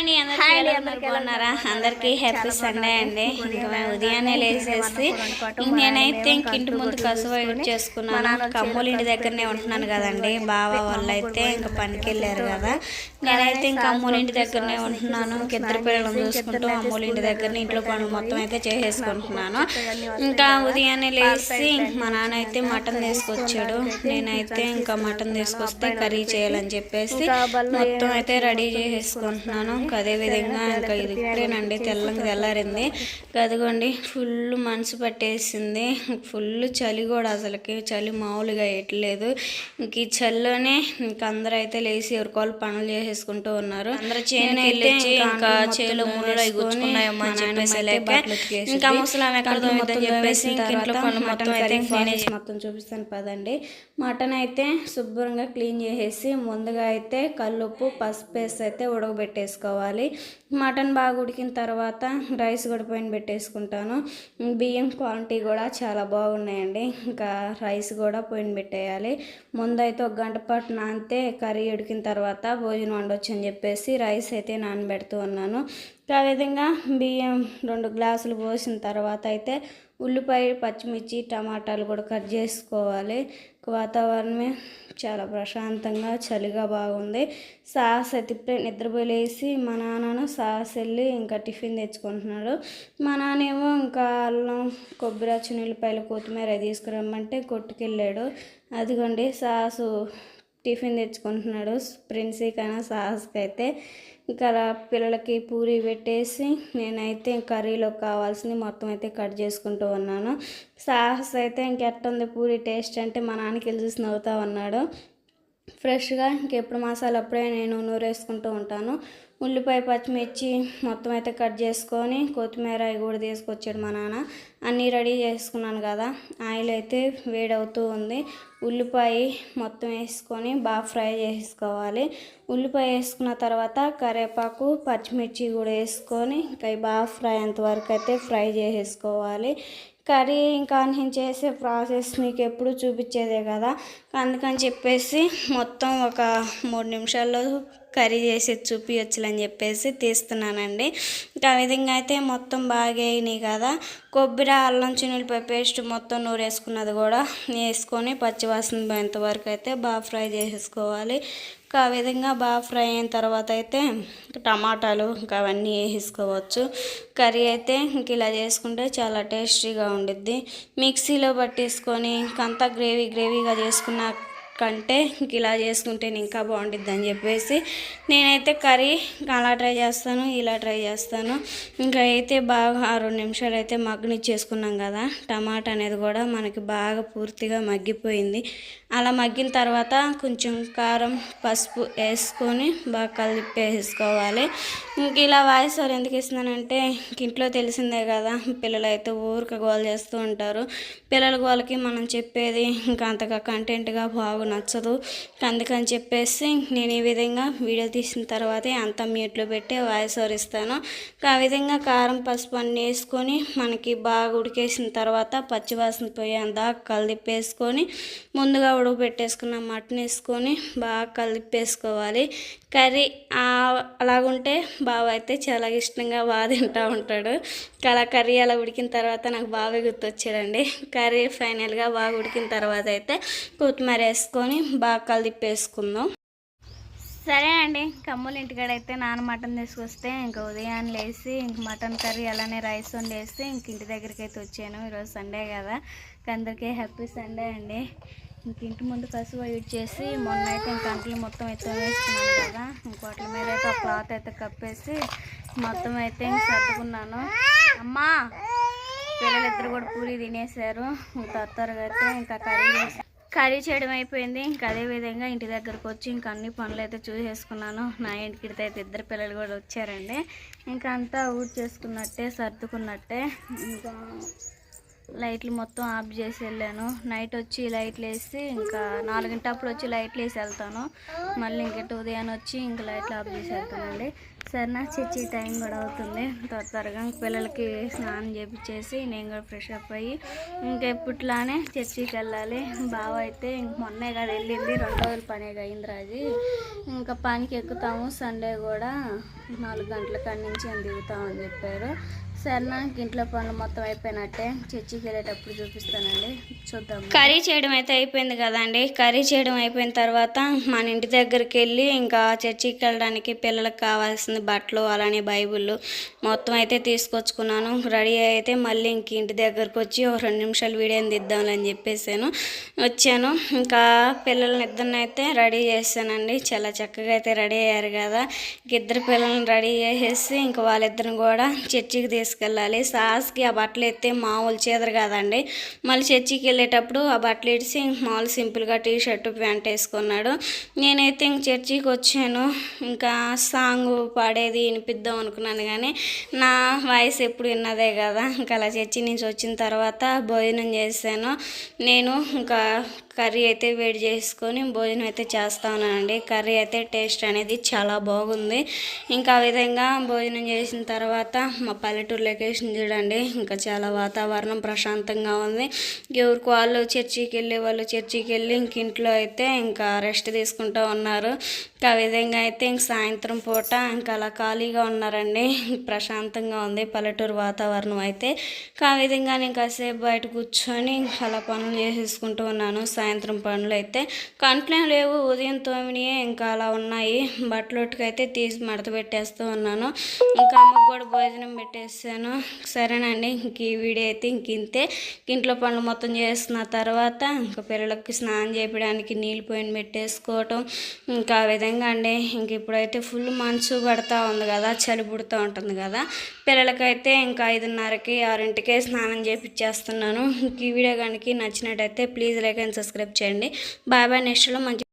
అండి అందరికీ? బాగున్నారా? అందరికీ హ్యాపీ సండే అండి. ఇంకా మేము ఉదయాన్నే లేచేసి ఇంక నేనైతే ఇంక ఇంటి ముందు కసువ ఎడిట్ చేసుకున్నాను. కమ్మూలు ఇంటి దగ్గరనే ఉంటున్నాను కదండి. బావ వాళ్ళు అయితే ఇంకా పనికి వెళ్ళారు కదా. నేనైతే ఇంకా అమ్మూలు ఇంటి దగ్గరనే ఉంటున్నాను. ఇంక ఇద్దరు పిల్లలను చూసుకుంటూ అమ్మూలు ఇంటి దగ్గర ఇంట్లో పనులు మొత్తం అయితే చేసేసుకుంటున్నాను. ఇంకా ఉదయాన్నే లేచి మా నాన్న అయితే మటన్ తీసుకొచ్చాడు. నేనైతే ఇంకా మటన్ తీసుకొస్తే కర్రీ చేయాలని చెప్పేసి మొత్తం అయితే రెడీ చేసేసుకుంటున్నాను ఇంకా అదే విధంగా ఇంకా ఇది ఇప్పుడేనండి తెల్లంగా తెల్లారింది గదిగోండి ఫుల్ మనసు పట్టేసింది. ఫుల్ చలి కూడా అసలుకి. చలి మామూలుగా ఎట్లేదు ఇంక ఈ చలిలోనే ఇంక అందరూ అయితే లేచి ఎవరికోళ్ళు పనులు చేసేసుకుంటూ ఉన్నారు. అందరూ చేను ఇంకా చేలో గుచ్చుకున్నాయమ్మా అని చెప్పేసి ఇంకా ముసలాం ఎక్కడ తోమిద్దని చెప్పేసి ఇంక ఇంట్లో పనులు మొత్తం అయితే మొత్తం చూపిస్తాను పదండి. మటన్ అయితే శుభ్రంగా క్లీన్ చేసేసి ముందుగా అయితే కల్లుప్పు పసుపు వేసి అయితే ఉడకబెట్టేసుకోవాలి. మటన్ బాగా ఉడికిన తర్వాత రైస్ కూడా పైన పెట్టేసుకుంటాను. బియ్యం క్వాలిటీ కూడా చాలా బాగున్నాయండి. ఇంకా రైస్ కూడా పోయిన పెట్టేయాలి. ముందైతే ఒక గంట పాటు నానితే కర్రీ ఉడికిన తర్వాత భోజనం వండొచ్చు అని చెప్పేసి రైస్ అయితే నానబెడుతూ ఉన్నాను. ఆ విధంగా బియ్యం రెండు గ్లాసులు పోసిన తర్వాత అయితే ఉల్లిపాయ పచ్చిమిర్చి టమాటాలు కూడా కట్ చేసుకోవాలి. వాతావరణమే చాలా ప్రశాంతంగా చలిగా బాగుంది. సాస్ అయితే ఇప్పుడే నిద్రపోయి లేసి మా నాన్నను సాస్ వెళ్ళి ఇంకా టిఫిన్ తెచ్చుకుంటున్నాడు. మా నాన్నేమో ఇంకా అల్లం కొబ్బరి ఉల్లిపాయలు కొత్తిమీర తీసుకురమ్మంటే కొట్టుకెళ్ళాడు. అదిగోండి సాహసు టిఫిన్ తెచ్చుకుంటున్నాడు. ప్రిన్సీకైనా సాహస్కి అయితే ఇంకా అలా పిల్లలకి పూరి పెట్టేసి నేనైతే కర్రీలో కావాల్సింది మొత్తం అయితే కట్ చేసుకుంటూ ఉన్నాను. సాహస్ అయితే ఇంకెట్టుంది పూరి టేస్ట్ అంటే మా నాన్నకి వెళ్ళి చూసి నవ్వుతా ఉన్నాడు. ఫ్రెష్గా ఇంకెప్పుడు మసాలా అప్పుడే నేను నూరేసుకుంటూ ఉంటాను. ఉల్లిపాయ పచ్చిమిర్చి మొత్తం అయితే కట్ చేసుకొని కొత్తిమీర అవి కూడా తీసుకొచ్చాడు మా నాన్న. అన్నీ రెడీ చేసుకున్నాను కదా. ఆయిల్ అయితే వేడవుతూ ఉంది. ఉల్లిపాయ మొత్తం వేసుకొని బాగా ఫ్రై చేసుకోవాలి. ఉల్లిపాయ వేసుకున్న తర్వాత కరివేపాకు పచ్చిమిర్చి కూడా వేసుకొని ఇంకా బాగా ఫ్రై అంతవరకు అయితే ఫ్రై చేసేసుకోవాలి కర్రీ ఇంకా నేను చేసే ప్రాసెస్ మీకు ఎప్పుడు చూపించేదే కదా. అందుకని చెప్పేసి మొత్తం ఒక మూడు నిమిషాల్లో కర్రీ చేసి చూపించచ్చులని చెప్పేసి తీస్తున్నానండి. ఇంకా ఆ విధంగా అయితే మొత్తం బాగా అయినాయి కదా. కొబ్బరి అల్లం చిన్నపై పేస్ట్ మొత్తం నూరేసుకున్నది కూడా వేసుకొని పచ్చివాసన పోయేంత వరకు అయితే బాగా ఫ్రై చేసేసుకోవాలి. ఇంకా ఆ విధంగా బాగా ఫ్రై అయిన తర్వాత అయితే టమాటాలు ఇంకా అవన్నీ వేసేసుకోవచ్చు. కర్రీ అయితే ఇంక ఇలా చేసుకుంటే చాలా టేస్టీగా ఉండిద్ది. మిక్సీలో పట్టేసుకొని ఇంకంతా గ్రేవీ గ్రేవీగా చేసుకున్న కంటే ఇంక ఇలా చేసుకుంటే ఇంకా బాగుంటుంది అని చెప్పేసి నేనైతే కర్రీ అలా ట్రై చేస్తాను ఇలా ట్రై చేస్తాను. ఇంకా అయితే బాగా ఆ రెండు నిమిషాలు అయితే మగ్గనిచ్చేసుకున్నాం కదా. టమాటా అనేది కూడా మనకి బాగా పూర్తిగా మగ్గిపోయింది. అలా మగ్గిన తర్వాత కొంచెం కారం పసుపు వేసుకొని బాగా కలిపేసుకోవాలి. ఇంక ఇలా వాయిస్ ఓవర్ ఎందుకు ఇస్తున్నానంటే ఇంట్లో తెలిసిందే కదా పిల్లలు అయితే ఊరిక గోల్ చేస్తూ ఉంటారు. పిల్లల గోలకి మనం చెప్పేది ఇంకా అంతగా కంటెంట్గా బాగుంది నచ్చదు. అందుకని చెప్పేసి నేను ఈ విధంగా వీడియో తీసిన తర్వాతే అంతా మ్యూట్లో పెట్టి వాయిస్ ఓవర్ ఇస్తాను. ఆ విధంగా కారం పసుపు అన్నీ వేసుకొని మనకి బాగా ఉడికేసిన తర్వాత పచ్చివాసన పోయేందా కలిపేసుకొని ముందుగా ఉడకబెట్టేసుకున్న మటన్ వేసుకొని బాగా కలిపేసుకోవాలి. కర్రీ అలాగుంటే బావ అయితే చాలా ఇష్టంగా బాగా తింటూ ఉంటాడు. అలా కర్రీ అలా ఉడికిన తర్వాత నాకు బాగా గుర్తొచ్చాడండి. కర్రీ ఫైనల్గా బాగా ఉడికిన తర్వాత అయితే కొత్తిమీర వేసుకొని బాగా కలిపేసుకుందాం. సరే అండి కమ్ములు ఇంటికాడ అయితే నాన్న మటన్ తీసుకొస్తే ఇంకా ఉదయాన్నే లేసి ఇంక మటన్ కర్రీ అలానే రైస్ వండేసి ఇంక ఇంటి దగ్గరికి అయితే వచ్చాను. ఈరోజు సండే కదా అందరికీ హ్యాపీ సండే అండి. ఇంక ఇంటి ముందు కసువ యూజ్ చేసి మొన్న అయితే ఇంక అంట్లు మొత్తం అయితే వేసుకున్నాను కదా ఇంకోటి మీద అయితే ఒక క్లాత్ అయితే కప్పేసి మొత్తం అయితే ఇంక సర్దుకున్నాను. అమ్మా పిల్లలిద్దరు కూడా పూరి తినేసారు ఇంక త్వరగా అయితే ఇంకా కర్రీ చేసి కర్రీ చేయడం అయిపోయింది. ఇంకా అదే విధంగా ఇంటి దగ్గరకు వచ్చి ఇంకా అన్ని పనులు అయితే చూసేసుకున్నాను. నా ఇంటికిడితే అయితే ఇద్దరు పిల్లలు కూడా వచ్చారండి. ఇంకా అంతా ఊడ్ చేసుకున్నట్టే సర్దుకున్నట్టే. ఇంకా లైట్లు మొత్తం ఆఫ్ చేసి వెళ్ళాను. నైట్ వచ్చి లైట్లు వేసి ఇంకా నాలుగింటప్పుడు వచ్చి లైట్లు వేసి వెళ్తాను. మళ్ళీ ఇంకటి ఉదయాన్ని వచ్చి ఇంకా లైట్లు ఆఫ్ చేసి వెళ్తానండి. సరేనా చర్చి టైం కూడా అవుతుంది. త్వర త్వరగా పిల్లలకి స్నానం చేపించేసి నేను కూడా ఫ్రెష్ అప్ అయ్యి ఇంకా ఎప్పట్లానే చర్చికి వెళ్ళాలి. బావ అయితే ఇంక మొన్నే కదా వెళ్ళింది. రెండు రోజుల పనే అయింది రాజు. ఇంకా పనికి ఎక్కుతాము. సండే కూడా నాలుగు గంటల కాడి నుంచి అని దిగుతామని చెప్పారు. సరేనా ఇంట్లో పనులు మొత్తం అయిపోయినట్టే చర్చికి వెళ్ళేటప్పుడు చూపిస్తానండి. చూద్దాం. కర్రీ చేయడం అయితే అయిపోయింది కదండి. కర్రీ చేయడం అయిపోయిన తర్వాత మన ఇంటి దగ్గరికి వెళ్ళి ఇంకా చర్చికి వెళ్ళడానికి పిల్లలకు కావాల్సిన బట్టలు అలానే బైబుల్ మొత్తం అయితే తీసుకొచ్చుకున్నాను. రెడీ అయితే మళ్ళీ ఇంక ఇంటి దగ్గరకు వచ్చి ఒక రెండు నిమిషాలు వీడియో తీద్దాంలే అని చెప్పేసాను. వచ్చాను. ఇంకా పిల్లల్ని ఇద్దరిని అయితే రెడీ చేశానండి. చాలా చక్కగా అయితే రెడీ అయ్యారు కదా. ఇంక ఇద్దరు పిల్లల్ని రెడీ చేసేసి ఇంకా వాళ్ళిద్దరిని కూడా చర్చికి తీసుకెళ్ళాలి. సాస్కి ఆ బట్టలు ఎత్తే మామూలు చీదరు కాదండి. మళ్ళీ చర్చికి వెళ్ళేటప్పుడు ఆ బట్టలు ఇడిసి మామూలు సింపుల్గా టీ షర్ట్ ప్యాంట్ వేసుకున్నాడు. నేనైతే ఇంక చర్చికి వచ్చాను. ఇంకా సాంగ్ పాడేది వినిపిద్దాం అనుకున్నాను కానీ నా వాయిస్ ఎప్పుడు విన్నదే కదా. ఇంకా అలా చర్చి నుంచి వచ్చిన తర్వాత భోజనం చేశాను. నేను ఇంకా కర్రీ అయితే వేడి చేసుకొని భోజనం అయితే చేస్తా ఉన్నానండి కర్రీ అయితే టేస్ట్ అనేది చాలా బాగుంది. ఇంకా ఆ విధంగా భోజనం చేసిన తర్వాత మా పల్లెటూరు లొకేషన్ చూడండి. ఇంకా చాలా వాతావరణం ప్రశాంతంగా ఉంది. ఎవరికి వాళ్ళు చర్చికి వెళ్ళే వాళ్ళు చర్చికి వెళ్ళి ఇంక ఇంట్లో అయితే ఇంకా రెస్ట్ తీసుకుంటూ ఉన్నారు. ఇంకా ఆ విధంగా అయితే ఇంక సాయంత్రం పూట ఇంకా అలా ఖాళీగా ఉన్నారండి. ప్రశాంతంగా ఉంది పల్లెటూరు వాతావరణం అయితే. ఆ విధంగా నేను కాసేపు బయట కూర్చొని ఇంకా అలా పనులు చేసేసుకుంటూ ఉన్నాను. సాయంత్రం పనులు అయితే కంట్లేం లేవు. ఉదయం తోమినియే ఇంకా అలా ఉన్నాయి. బట్టలొట్టుకు అయితే తీసి మడత పెట్టేస్తూ ఉన్నాను. ఇంకా అమ్మకు కూడా భోజనం చేశాను. సరేనండి ఇంక ఈ వీడియో అయితే ఇంక ఇంతే. ఇంట్లో పనులు మొత్తం చేస్తున్న తర్వాత ఇంకా పిల్లలకి స్నానం చేయడానికి నీళ్ళు పోయిన పెట్టేసుకోవటం. ఇంకా ఆ విధంగా అండి ఇంక ఇప్పుడైతే ఫుల్ మంచు పడతా ఉంది కదా చలి పుడుతూ ఉంటుంది కదా. పిల్లలకైతే ఇంకా ఐదున్నరకి ఆరింటికే స్నానం చేపిచ్చేస్తున్నాను. ఇంక ఈ వీడియో కనుక నచ్చినట్టయితే ప్లీజ్ లైక్ అండ్ సబ్స్క్రైబ్ చేయండి. బాయ్ బాయ్ నెక్స్ట్లో మంచి